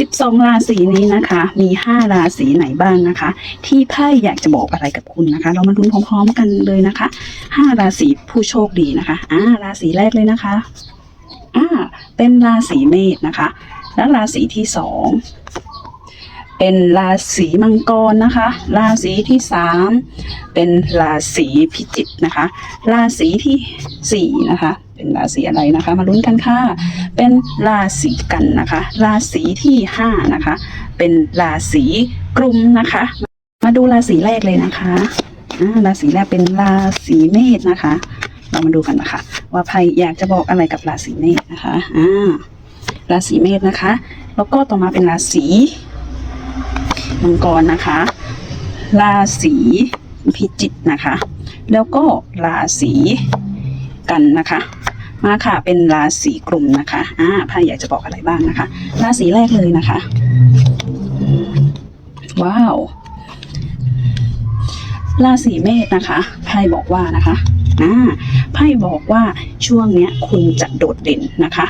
12 ราศีนี้นะคะ มี 5 ราศีไหนบ้างนะคะ ที่ไพ่อยากจะบอกอะไรกับคุณนะคะ เรามาลุ้นพร้อมๆกันเลยนะคะ 5 ราศีผู้โชคดีนะคะอ่าราศีแรกเลยนะคะอ่าเป็นราศีเมษนะคะ และราศีที่สองเป็นราศีมังกรนะคะ ราศีที่สามเป็นราศีพิจิกนะคะ ราศีที่สี่นะคะ เป็นราศีอะไรนะคะ มาลุ้นกันค่ะ เป็นราศีกันนะคะ ราศีที่ห้านะคะ เป็นราศีกลุ่มนะคะ มาดูราศีแรกเลยนะคะราศีแรกเป็นราศีเมษนะคะ เรามาดูกันนะคะ ว่าไพ่อยากจะบอกอะไรกับราศีเมษนะคะอ่าราศีเมษนะคะ แล้วก็ต่อมาเป็นราศีมังกรนะคะ ราศีพิจิกนะคะ แล้วก็ราศีกันนะคะ มาค่ะ เป็นราศีกลุ่มนะคะอ่าไพ่อยากจะบอกอะไรบ้างนะคะ ราศีแรกเลยนะคะ ว้าว ราศีเมษนะคะ ไพ่บอกว่านะคะอ่าไพ่บอกว่าช่วงเนี้ยคุณจะโดดเด่นนะคะ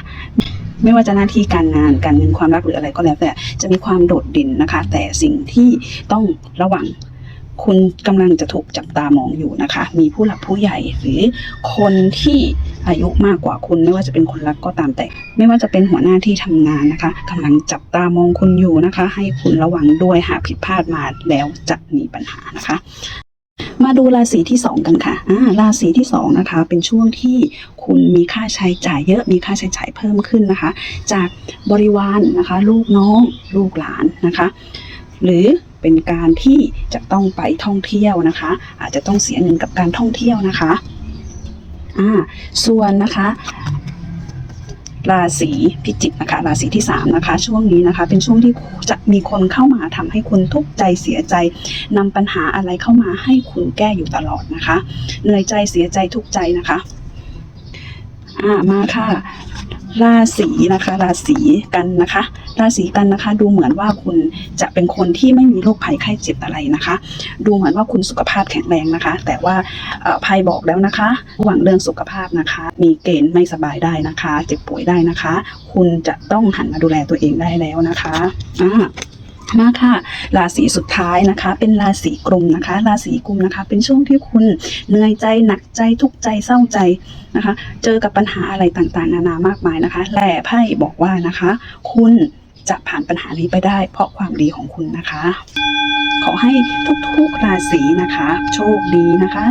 ไม่ว่าจะหน้าที่การงานการเงินความรักหรืออะไรก็แล้วแต่จะมีความโดดเด่นนะคะ แต่สิ่งที่ต้องระวัง คุณกำลังจะถูกจับตามองอยู่นะคะ มีผู้หลักผู้ใหญ่หรือคนที่อายุมากกว่าคุณไม่ว่าจะเป็นคนรักก็ตามแต่ ไม่ว่าจะเป็นหัวหน้าที่ทำงานนะคะกำลังจับตามองคุณอยู่นะคะ ให้คุณระวังด้วยหากผิดพลาดมาแล้วจะมีปัญหานะคะมาดูราศีที่สองกันค่ะอ่าราศีที่สองนะคะ เป็นช่วงที่คุณมีค่าใช้จ่ายเยอะ มีค่าใช้จ่ายเพิ่มขึ้นนะคะ จากบริวารนะคะ ลูกน้อง ลูกหลานนะคะ หรือ เป็นการที่จะต้องไปท่องเที่ยวนะคะ อาจจะต้องเสียเงินกับการท่องเที่ยวนะคะอ่าส่วนนะคะราศีพิจิกนะคะราศีที่สามนะคะ ช่วงนี้นะคะ เป็นช่วงที่จะมีคนเข้ามาทำให้คุณทุกข์ใจเสียใจนำปัญหาอะไรเข้ามาให้คุณแก้อยู่ตลอดนะคะ เหนื่อยใจเสียใจทุกข์ใจนะคะอ่ามาค่ะ ราศีนะคะ ราศีกันนะคะ ราศีกันนะคะ ดูเหมือนว่าคุณจะเป็นคนที่ไม่มีโรคภัยไข้เจ็บอะไรนะคะ ดูเหมือนว่าคุณสุขภาพแข็งแรงนะคะ แต่ว่าเอ่อภัยบอกแล้วนะคะระหวังเรื่องสุขภาพนะคะ มีเกณฑ์ไม่สบายได้นะคะ เจ็บป่วยได้นะคะ คุณจะต้องหันมาดูแลตัวเองได้แล้วนะคะอ่า มากค่ะ ราศีสุดท้ายนะคะ เป็นราศีกุมนะคะ ราศีกุมนะคะ เป็นช่วงที่คุณเหนื่อยใจหนักใจทุกข์ใจเศร้าใจนะคะ เจอกับปัญหาอะไรต่างๆ นานามากมายนะคะแต่ไพ่บอกว่านะคะ คุณจะผ่านปัญหานี้ไปได้ เพราะความดีของคุณนะคะ ขอให้ทุกๆราศีนะคะ โชคดีนะคะ